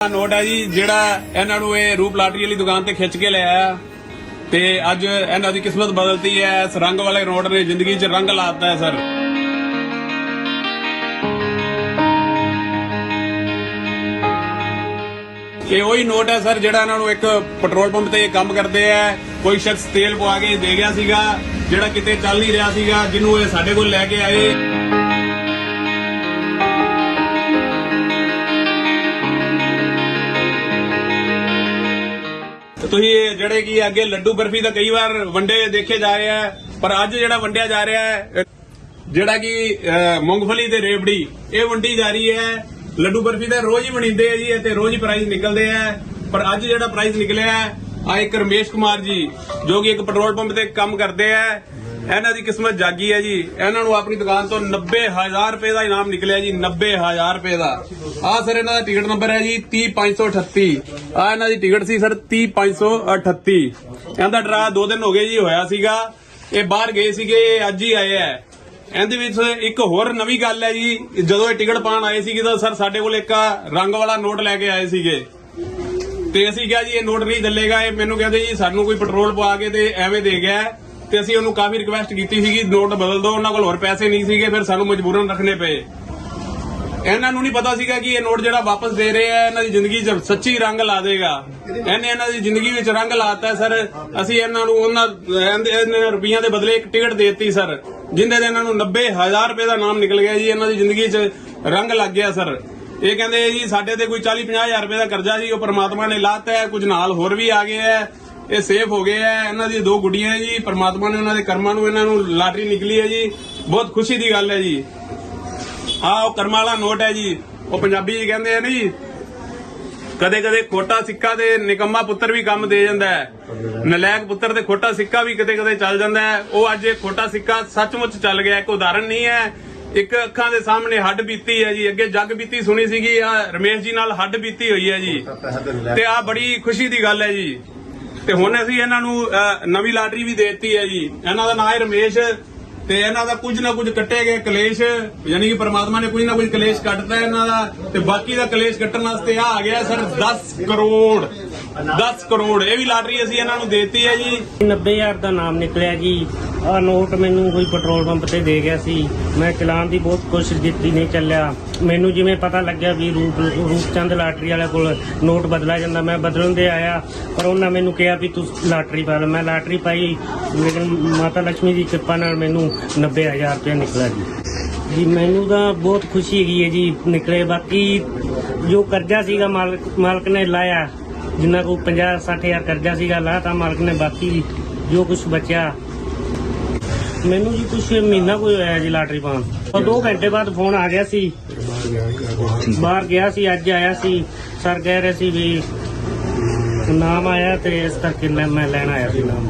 Note ਹੈ ਜੀ, ਜਿਹੜਾ ਇਹਨਾਂ ਨੂੰ ਇਹ ਰੂਪ ਲਾਟਰੀ ਵਾਲੀ ਦੁਕਾਨ ਤੇ ਖਿੱਚ ਕੇ ਲਿਆਇਆ ਤੇ ਅੱਜ ਇਹਨਾਂ ਦੀ ਕਿਸਮਤ ਬਦਲਤੀ ਹੈ, ਇਸ ਰੰਗ ਵਾਲੇ ਨੋਟ ਨੇ ਜ਼ਿੰਦਗੀ 'ਚ ਰੰਗ ਲਾਤਾ ਹੈ, ਸਰ। ਇਹ ਉਹੀ ਨੋਟ ਹੈ, ਸਰ, ਜਿਹੜਾ ਇਹਨਾਂ ਨੂੰ ਇੱਕ ਪੈਟਰੋਲ ਪੰਪ ਤੇ ਕੰਮ ਕਰਦੇ ਆ। ਕੋਈ ਸ਼ਖਸ ਤੇਲ ਪਵਾ ਕੇ ਦੇ ਗਿਆ ਸੀਗਾ, ਜਿਹੜਾ ਕਿਤੇ ਚੱਲ ਨਹੀਂ ਰਿਹਾ ਸੀਗਾ, ਜਿਹਨੂੰ ਇਹ ਸਾਡੇ ਕੋਲ ਲੈ ਕੇ ਆਏ। ਤੇ ਤੁਸੀਂ ਇਹ ਜਿਹੜੇ ਕੀ ਅੱਗੇ ਲੱਡੂ ਬਰਫੀ ਤਾਂ ਕਈ ਵਾਰ ਵੰਡੇ ਦੇਖੇ ਜਾ ਰਹੇ ਆ ਪਰ ਅੱਜ ਜਿਹੜਾ ਵੰਡਿਆ ਜਾ ਰਿਹਾ ਹੈ ਜਿਹੜਾ ਕਿ ਅਹ, ਮੂੰਗਫਲੀ ਤੇ ਰੇਵੜੀ ਇਹ ਵੰਡੀ ਜਾ ਰਹੀ ਹੈ। ਲੱਡੂ ਬਰਫੀ ਤਾਂ ਰੋਜ਼ ਹੀ ਬਣੀਂਦੇ ਆ ਜੀ ਇਹ ਤੇ ਰੋਜ਼ ਹੀ ਪ੍ਰਾਈਜ਼ ਨਿਕਲਦੇ ਆ। ਪਰ ਅੱਜ ਜਿਹੜਾ ਪ੍ਰਾਈਜ਼ ਨਿਕਲਿਆ ਆ ਇੱਕ ਰਮੇਸ਼ ਕੁਮਾਰ ਜੀ ਜੋ ਕਿ ਇੱਕ ਪੈਟਰੋਲ ਪੰਪ ਤੇ ਕੰਮ ਕਰਦੇ ਆ ਇਹਨਾਂ ਦੀ ਕਿਸਮਤ ਜਾਗੀ ਹੈ ਜੀ। ਇਹਨਾਂ ਨੂੰ ਆਪਣੀ ਦੁਕਾਨ ਤੋਂ 90000 ਰੁਪਏ ਦਾ ਇਨਾਮ ਨਿਕਲਿਆ ਜੀ 90000 ਰੁਪਏ ਦਾ। ਆ ਸਰ, ਇਹਨਾਂ ਦਾ ਟਿਕਟ ਨੰਬਰ ਹੈ ਜੀ 30538 ਆ ਇਹਨਾਂ ਦੀ ਟਿਕਟ ਸੀ ਸਰ 30538 ਦਾ ਡਰਾ ਦੋ ਦਿਨ ਹੋ ਗਏ ਜੀ, ਹੋਇਆ ਸੀਗਾ। ਇਹ ਬਾਹਰ ਗਏ ਸੀਗੇ ਇਹ ਅੱਜ ਹੀ ਆਏ ਆ ਇਹਦੇ ਵਿੱਚ ਇੱਕ ਹੋਰ ਨਵੀਂ ਗੱਲ ਹੈ ਜੀ, ਜਦੋਂ ਇਹ ਟਿਕਟ ਪਾਣ ਆਏ ਸੀਗੇ ਤਾਂ ਸਰ, ਸਾਡੇ ਕੋਲ ਇੱਕ ਰੰਗ ਵਾਲਾ ਨੋਟ ਲੈ ਕੇ ਆਏ ਸੀਗੇ। ਤੇ ਅਸੀਂ ਕਿਹਾ ਜੀ, ਇਹ ਨੋਟ ਨਹੀਂ ਚੱਲੇਗਾ, ਇਹ ਮੈਨੂੰ ਕਹਿੰਦੇ ਜੀ, ਸਾਨੂੰ ਕੋਈ ਪੈਟਰੋਲ ਪਵਾ ਕੇ ਤੇ ਐਵੇਂ ਦੇ ਗਿਆ। ਤੇ ਅਸੀਂ ਉਹਨੂੰ ਕਾਫੀ ਰਿਕਵੈਸਟ ਕੀਤੀ ਸੀਗੀ, ਨੋਟ ਬਦਲ ਦਿਓ, ਉਹਨਾਂ ਕੋਲ ਹੋਰ ਪੈਸੇ ਨਹੀਂ ਸੀਗੇ, ਫਿਰ ਸਾਨੂੰ ਮਜਬੂਰਨ ਰੱਖਣੇ ਪਏ। ਇਹਨਾਂ ਨੂੰ ਨਹੀਂ ਪਤਾ ਸੀਗਾ ਕਿ ਇਹ ਨੋਟ ਜਿਹੜਾ ਵਾਪਸ ਦੇ ਰਹੇ ਆ, ਇਹਨਾਂ ਦੀ ਜ਼ਿੰਦਗੀ 'ਚ ਸੱਚੀ ਰੰਗ ਲਾ ਦੇਗਾ। ਇਹਨੇ ਇਹਨਾਂ ਦੀ ਜ਼ਿੰਦਗੀ ਵਿੱਚ ਰੰਗ ਲਾਤਾ ਸਰ। ਅਸੀਂ ਇਹਨਾਂ ਨੂੰ ਉਹਨਾਂ ਇਹਨਾਂ ਰੁਪਈਆਂ ਦੇ ਬਦਲੇ ਇੱਕ ਟਿਕਟ ਦੇ ਦਿੱਤੀ, ਸਰ। ਜਿੰਦੇ ਦੇ ਇਹਨਾਂ ਨੂੰ 90000 ਰੁਪਏ ਦਾ ਨਾਮ ਨਿਕਲ ਗਿਆ ਜੀ, ਇਹਨਾਂ ਦੀ ਜ਼ਿੰਦਗੀ 'ਚ ਰੰਗ ਲੱਗ ਗਿਆ, ਸਰ। ਇਹ ਕਹਿੰਦੇ ਜੀ, ਸਾਡੇ ਤੇ ਕੋਈ 40 50000 ਰੁਪਏ ਦਾ ਕਰਜ਼ਾ ਜੀ, ਉਹ ਪ੍ਰਮਾਤਮਾ ਨੇ ਲਾਤਾ ਹੈ ਕੁਝ ਨਾਲ ਹੋਰ ਵੀ ਆ ਗਿਆ ਹੈ ਇਹ ਸੇਫ ਹੋ ਗਏ ਹੈ ਇਹਨਾਂ ਦੀ ਦੋ ਗੁੱਡੀਆਂ ਜੀ। ਪ੍ਰਮਾਤਮਾ ਨੇ ਉਹਨਾਂ ਦੇ ਕਰਮਾਂ ਨੂੰ ਇਹਨਾਂ ਨੂੰ ਲਾਟਰੀ ਨਿਕਲੀ ਹੈ ਜੀ। ਬਹੁਤ ਖੁਸ਼ੀ ਦੀ ਗੱਲ ਹੈ ਜੀ। ਆ ਉਹ ਕਰਮਾਂ ਵਾਲਾ ਨੋਟ ਹੈ ਜੀ। ਉਹ ਪੰਜਾਬੀ ਜੀ ਕਹਿੰਦੇ ਆ ਨਹੀਂ ਕਦੇ ਕਦੇ ਖੋਟਾ ਸਿੱਕਾ ਤੇ ਨਿਕੰਮਾ ਪੁੱਤਰ ਵੀ ਕੰਮ ਦੇ ਜਾਂਦਾ ਹੈ। ਨਲਾਇਕ ਪੁੱਤਰ ਤੇ ਖੋਟਾ ਸਿੱਕਾ ਵੀ ਕਦੇ ਕਦੇ ਚੱਲ ਜਾਂਦਾ ਹੈ। ਉਹ ਅੱਜ ਇਹ ਖੋਟਾ ਸਿੱਕਾ ਸੱਚਮੁੱਚ ਚੱਲ ਗਿਆ ਇੱਕ ਉਦਾਹਰਣ ਨਹੀਂ ਹੈ। ਇੱਕ ਅੱਖਾਂ ਦੇ ਸਾਹਮਣੇ ਹੱਡ ਬੀਤੀ ਹੈ ਜੀ। ਅੱਗੇ ਜੱਗ ਬੀਤੀ ਸੁਣੀ ਸੀਗੀ। ਆ ਰਮੇਸ਼ ਜੀ ਨਾਲ ਹੱਡ ਬੀਤੀ ਹੋਈ ਹੈ ਜੀ। ਤੇ ਆ ਬੜੀ ਖੁਸ਼ੀ ਦੀ ਗੱਲ ਹੈ ਜੀ। ਤੇ ਹੁਣ ਅਸੀਂ ਇਹਨਾਂ ਨੂੰ ਨਵੀਂ ਲਾਟਰੀ ਵੀ ਦੇ ਦਿੱਤੀ ਹੈ ਜੀ। ਇਹਨਾਂ ਦਾ ਨਾਮ ਹੈ ਰਮੇਸ਼ ਤੇ ਇਹਨਾਂ ਦਾ ਕੁਝ ਨਾ ਕੁਝ ਕੱਟੇ ਗਏ ਕਲੇਸ਼, ਯਾਨੀ ਕਿ ਪ੍ਰਮਾਤਮਾ ਨੇ ਕੁਝ ਨਾ ਕੁਝ ਕਲੇਸ਼ ਕੱਟਤਾ ਇਹਨਾਂ ਦਾ ਤੇ ਬਾਕੀ ਦਾ ਕਲੇਸ਼ ਕੱਟਣ ਵਾਸਤੇ ਆ ਆ ਗਿਆ ਸਰ 10 ਕਰੋੜ। 10 ਕਰੋੜ, ਇਹ ਵੀ ਲਾਟਰੀ ਅਸੀਂ ਇਹਨਾਂ ਨੂੰ ਦੇਤੀ ਹੈ ਜੀ। 90000 ਦਾ ਨਾਮ ਨਿਕਲਿਆ ਜੀ। ਆ ਨੋਟ ਮੈਨੂੰ ਕੋਈ ਪੈਟਰੋਲ ਪੰਪ ਤੇ ਦੇ ਗਿਆ ਸੀ। ਮੈਂ ਚਲਾਉਣ ਦੀ ਬਹੁਤ ਕੋਸ਼ਿਸ਼ ਕੀਤੀ, ਨਹੀਂ ਚੱਲਿਆ। ਮੈਨੂੰ ਜਿਵੇਂ ਪਤਾ ਲੱਗਿਆ ਵੀ ਰੂਪ, ਰੂਪਚੰਦ ਲਾਟਰੀ ਵਾਲੇ ਕੋਲ ਨੋਟ ਬਦਲਾ ਜਾਂਦਾ, ਮੈਂ ਬਦਲਣ ਦੇ ਆਇਆ। ਪਰ ਉਹਨਾਂ ਮੈਨੂੰ ਕਿਹਾ ਵੀ ਤੂੰ ਲਾਟਰੀ ਪਾ ਲੈ। ਮੈਂ ਲਾਟਰੀ ਪਾਈ, ਲੇਕਿਨ ਮਾਤਾ ਲక్ష్ਮੀ ਦੀ ਕਿਰਪਾ ਨਾਲ ਮੈਨੂੰ 90000 ਰੁਪਏ ਨਿਕਲਿਆ ਜੀ। ਜੀ, ਮੈਨੂੰ ਤਾਂ ਬਹੁਤ ਖੁਸ਼ੀ ਹੈਗੀ ਹੈ ਜੀ, ਨਿਕਲੇ। ਬਾਕੀ ਜੋ ਕਰਜ਼ਾ ਸੀਗਾ, ਮਾਲਕ ਮਾਲਕ ਨੇ ਲਾਇਆ। ਜਿੰਨਾ ਕੋ 50 60000 ਕਰਜ਼ਾ ਸੀਗਾ ਲਾਤਾ ਮਾਲਕ ਨੇ ਬਾਕੀ ਜੋ ਕੁਝ ਬਚਿਆ। ਮੈਨੂੰ ਜੀ ਕੁਝ ਮਹੀਨਾ ਕੋਈ ਹੋਇਆ ਜੀ ਲਾਟਰੀ ਪਾਉਣ। ਉਹ 2 ਘੰਟੇ ਬਾਅਦ ਫੋਨ ਆ ਗਿਆ ਸੀ। ਬਾਹਰ ਗਿਆ ਸੀ, ਅੱਜ ਆਇਆ ਸੀ। ਸਰ ਕਹਿ ਰਹੇ ਸੀ ਵੀ ਨਾਮ ਆਇਆ ਤੇ ਇਸ ਕਰਕੇ ਮੈਂ ਲੈਣ ਆਇਆ ਸੀ ਨਾਮ।